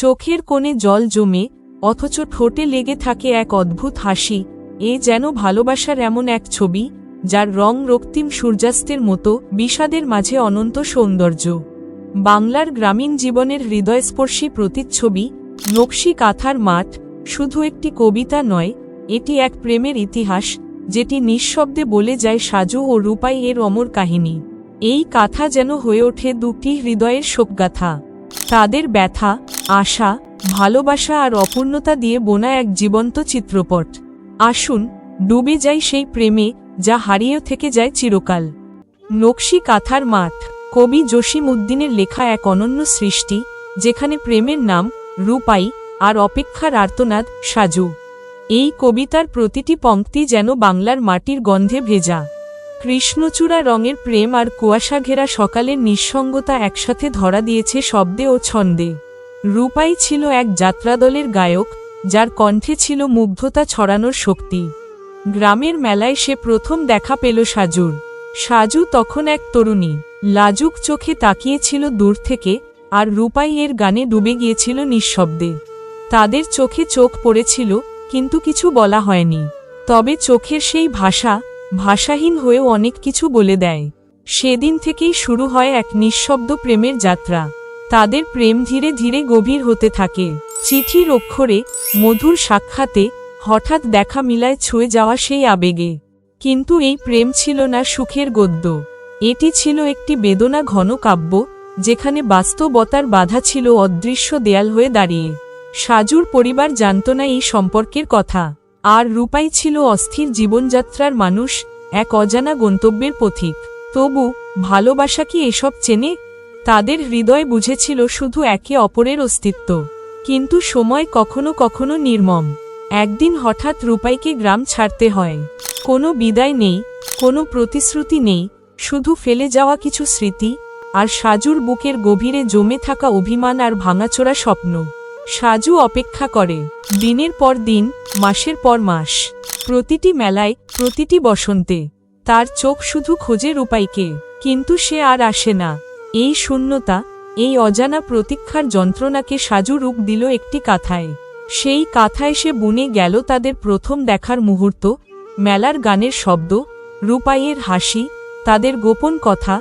চোখের কোণে জল জমে, অথচ ঠোঁটে লেগে থাকে এক অদ্ভুত হাসি, এ যেন ভালোবাসার এমন এক ছবি, যার রং রক্তিম সূর্যাস্তের মতো, বিষাদের মাঝে অনন্ত সৌন্দর্য। বাংলার গ্রামীণ জীবনের হৃদয়স্পর্শী প্রতিচ্ছবি, নকশি কাথার মাঠ, শুধু একটি কবিতা নয়, এটি এক প্রেমের ইতিহাস, যেটি নিঃশব্দে বলে যায় সাজু ও রূপাই এর অমর কাহিনী। এই কাথা যেন হয়ে ওঠে দুটি হৃদয়ের শোকগাথা। তাদের ব্যথা আশা, ভালোবাসা আর অপূর্ণতা দিয়ে বোনা এক জীবন্ত চিত্রপট। আসুন, ডুবে যাই সেই প্রেমে যা হারিয়ে থেকে যায় চিরকাল। নকশি কাথার মাঠ, কবি জসিম উদ্দিনের লেখা এক অনন্য সৃষ্টি, যেখানে প্রেমের নাম, রূপাই আর অপেক্ষার আর্তনাদ সাজু। এই কবিতার প্রতিটি পংক্তি যেন বাংলার মাটির গন্ধে ভেজা। কৃষ্ণচূড়া রঙের প্রেম আর কুয়াশা ঘেরা সকালের নিঃসঙ্গতা একসাথে ধরা দিয়েছে শব্দে ও ছন্দে। রূপাই ছিল এক যাত্রাদলের গায়ক, যার কণ্ঠে ছিল মুগ্ধতা ছড়ানোর শক্তি। গ্রামের মেলায় সে প্রথম দেখা পেল সাজুর। সাজু তখন এক তরুণী, লাজুক চোখে তাকিয়েছিল দূর থেকে, আর রূপাই এর গানে ডুবে গিয়েছিল নিঃশব্দে। তাদের চোখে চোখ পড়েছিল, কিন্তু কিছু বলা হয়নি। তবে চোখের সেই ভাষা, ভাষাহীন হয়েও অনেক কিছু বলে দেয়। সেদিন থেকেই শুরু হয় এক নিঃশব্দ প্রেমের যাত্রা। তাদের প্রেম ধীরে ধীরে গভীর হতে থাকে। চিঠির অক্ষরে মধুর সাক্ষাতে হঠাৎ দেখা মিলায় ছুঁয়ে যাওয়া সেই আবেগে। কিন্তু এই প্রেম ছিল না সুখের গদ্য। এটি ছিল একটি বেদনা ঘন কাব্য, যেখানে বাস্তবতার বাধা ছিল অদৃশ্য দেয়াল হয়ে দাঁড়িয়ে। সাজুর পরিবার জানত না এই সম্পর্কের কথা। আর রূপাই ছিল অস্থির জীবনযাত্রার মানুষ, এক অজানা গন্তব্যের পথিক। তবু ভালোবাসা কি এসব চেনে? তাদের হৃদয় বুঝেছিল শুধু একে অপরের অস্তিত্ব। কিন্তু সময় কখনো কখনো নির্মম। একদিন হঠাৎ রূপাইকে গ্রাম ছাড়তে হয়। কোনো বিদায় নেই, কোনো প্রতিশ্রুতি নেই, শুধু ফেলে যাওয়া কিছু স্মৃতি, আর সাজুর বুকের গভীরে জমে থাকা অভিমান আর ভাঙাচোরা স্বপ্ন। সাজু অপেক্ষা করে। দিনের পর দিন, মাসের পর মাস। প্রতিটি মেলায়, প্রতিটি বসন্তে। তার চোখ শুধু খোঁজে রূপাইকে, কিন্তু সে আর আসে না। এই শূন্যতা, এই অজানা প্রতীক্ষার যন্ত্রণাকে সাজু রূপ দিল একটি কাথায়। সেই কাথায় সে বুনে গেল তাদের প্রথম দেখার মুহূর্ত, মেলার গানের শব্দ, রূপাইয়ের হাসি, তাদের গোপন কথা,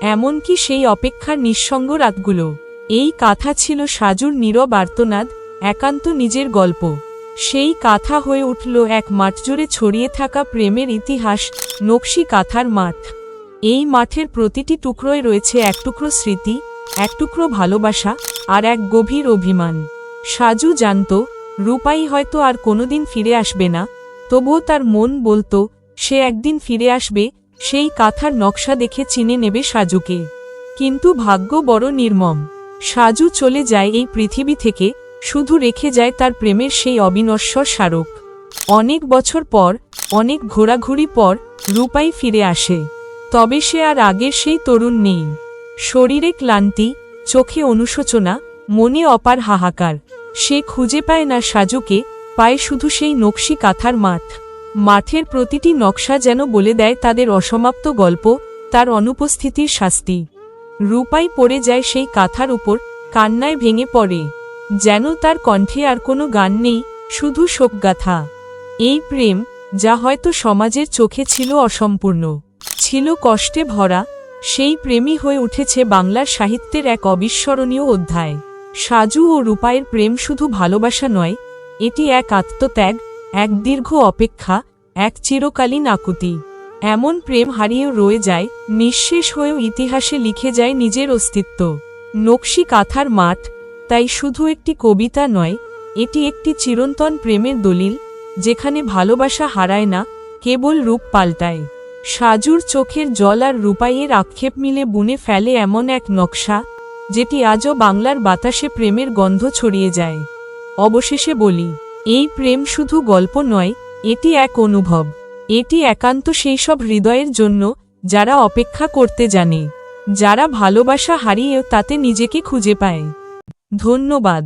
এমনকি সেই অপেক্ষার নিঃসঙ্গ রাতগুলো। এই কাথা ছিল সাজুর নীরব আর্তনাদ, একান্ত নিজের গল্প। সেই কাথা হয়ে উঠল এক মাঠজুড়ে ছড়িয়ে থাকা প্রেমের ইতিহাস, নকশি কাথার মাঠ। এই মাঠের প্রতিটি টুকরোয় রয়েছে এক টুকরো স্মৃতি, এক টুকরো ভালোবাসা আর এক গভীর অভিমান। সাজু জানত, রূপাই হয়তো আর কোনোদিন ফিরে আসবে না, তবুও তার মন বলতো, সে একদিন ফিরে আসবে, সেই কাথার নকশা দেখে চিনে নেবে সাজুকে। কিন্তু ভাগ্য বড় নির্মম। সাজু চলে যায় এই পৃথিবী থেকে, শুধু রেখে যায় তার প্রেমের সেই অবিনশ্বর স্মারক। অনেক বছর পর, অনেক ঘোরাঘুরি পর, রূপাই ফিরে আসে। তবে সে আর আগের সেই তরুণ নেই। শরীরে ক্লান্তি, চোখে অনুশোচনা, মনে অপার হাহাকার। সে খুঁজে পায় না সাজুকে, পায় শুধু সেই নকশি কাথার মাঠ। মাঠের প্রতিটি নকশা যেন বলে দেয় তাদের অসমাপ্ত গল্প, তার অনুপস্থিতির শাস্তি। রূপাই পড়ে যায় সেই কাথার উপর, কান্নায় ভেঙে পড়ে। যেন তার কণ্ঠে আর কোনো গান নেই, শুধু শোকগাথা। এই প্রেম, যা হয়তো সমাজের চোখে ছিল অসম্পূর্ণ। ছিল কষ্টে ভরা, সেই প্রেমই হয়ে উঠেছে বাংলার সাহিত্যের এক অবিস্মরণীয় অধ্যায়। সাজু ও রূপায়ের প্রেম শুধু ভালোবাসা নয়, এটি এক আত্মত্যাগ, এক দীর্ঘ অপেক্ষা, এক চিরকালীন আকুতি। এমন প্রেম হারিয়েও রয়ে যায়, নিঃশেষ হয়েও ইতিহাসে লিখে যায় নিজের অস্তিত্ব। নকশি কাথার মাঠ, তাই শুধু একটি কবিতা নয়, এটি একটি চিরন্তন প্রেমের দলিল, যেখানে ভালোবাসা হারায় না, কেবল রূপ পাল্টায়। সাজুর চোখের জল আর রূপাইয়ের আক্ষেপ মিলে বুনে ফেলে এমন এক নকশা, যেটি আজও বাংলার বাতাসে প্রেমের গন্ধ ছড়িয়ে যায়। অবশেষে বলি, এই প্রেম শুধু গল্প নয়, এটি এক অনুভব। এটি একান্ত সেই সব হৃদয়ের জন্য, যারা অপেক্ষা করতে জানে, যারা ভালোবাসা হারিয়েও তাতে নিজেকে খুঁজে পায়। ধন্যবাদ।